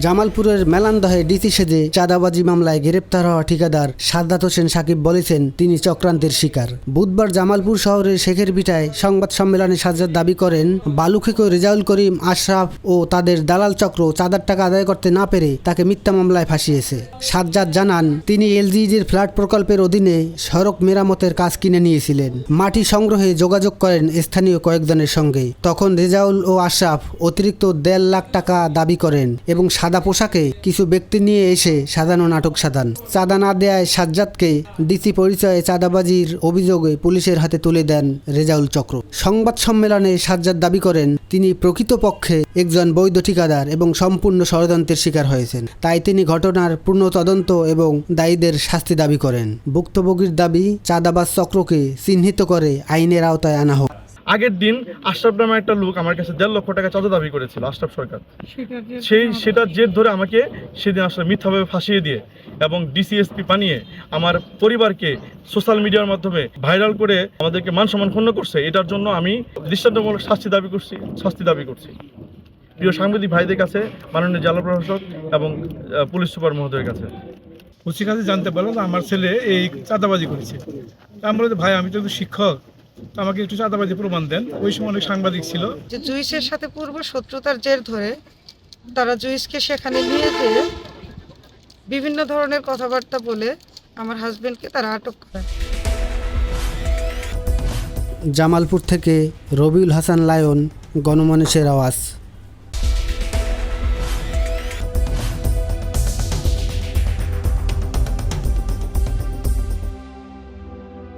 জামালপুরের মেলান্দহে ডিসি সেজে চাঁদাবাজি মামলায় গ্রেপ্তার হওয়া ঠিকাদার সাদ্দাত হোসেন সাকিব বলেছেন, তিনি চক্রান্তের শিকার। বুধবার জামালপুর শহরের শেখের বিটায় সংবাদ সম্মেলনে সাজ্জাদ দাবি করেন বালুখেকো রেজাউল করিম, আশরাফ ও তাদের দালাল চক্র চাঁদার টাকা আদায় করতে না পেরে তাকে মিথ্যা মামলায় ফাঁসিয়েছে। সাজ্জাদ জানান, তিনি এলজিইডির ফ্ল্যাট প্রকল্পের অধীনে সড়ক মেরামতের কাজ কিনে নিয়েছিলেন। মাটি সংগ্রহে যোগাযোগ করেন স্থানীয় কয়েকজনের সঙ্গে। তখন রেজাউল ও আশরাফ অতিরিক্ত দেড় লাখ টাকা দাবি করেন এবং সাদা পোশাকে কিছু ব্যক্তি নিয়ে এসে সাজানো নাটক সাজান। চাঁদা না দেয়ায় সাজ্জাদকে ডিসি পরিচয়ে চাঁদাবাজির অভিযোগে পুলিশের হাতে তুলে দেন রেজাউল চক্র। সংবাদ সম্মেলনে সাজ্জাদ দাবি করেন, তিনি প্রকৃতপক্ষে একজন বৈধ ঠিকাদার এবং সম্পূর্ণ ষড়যন্ত্রের শিকার হয়েছেন। তাই তিনি ঘটনার পূর্ণ তদন্ত এবং দায়ীদের শাস্তি দাবি করেন। ভুক্তভোগীর দাবি, চাঁদাবাজ চক্রকে চিহ্নিত করে আইনের আওতায় আনা হোক। আগের দিন আশরাফ নামে একটা লোক আমার কাছে দেড় লক্ষ টাকা চাঁদা দাবি করেছিল আশরাফ সরকার। সেই সেটার জের ধরে আমাকে সেদিন আসলে মিথ্যাভাবে ফাঁসিয়ে দিয়ে এবং ডিসিএসপি বানিয়ে আমার পরিবারকে সোশ্যাল মিডিয়ার মাধ্যমে ভাইরাল করে আমাদেরকে মান সম্মান ক্ষুণ্ণ করছে এটার জন্য আমি দৃষ্টান্তমূলক শাস্তি দাবি করছি শাস্তি দাবি করছি। প্রিয় সাংবাদিক ভাইদের কাছে মাননীয় জেলা প্রশাসক এবং পুলিশ সুপার মহোদয়ের কাছে। ওসির কাছে জানতে পারলাম আমার ছেলে এই চাঁদাবাজি করেছে। তা আমি যে, ভাই আমি তো শিক্ষক। তো আমাকে একটু চাঁদাবাজি প্রমাণ দেন। ওই সময় অনেক সাংবাদিক ছিল। যে জুইসের সাথে পূর্ব শত্রুতার জের ধরে তারা জুইসকে সেখানে নিয়ে যেয়ে বিভিন্ন ধরনের কথাবার্তা বলে আমার হাজবেন্ডকে তারা আটক করে। জামালপুর থেকে রবিউল হাসান লায়ন গণমানুষের আওয়াজ।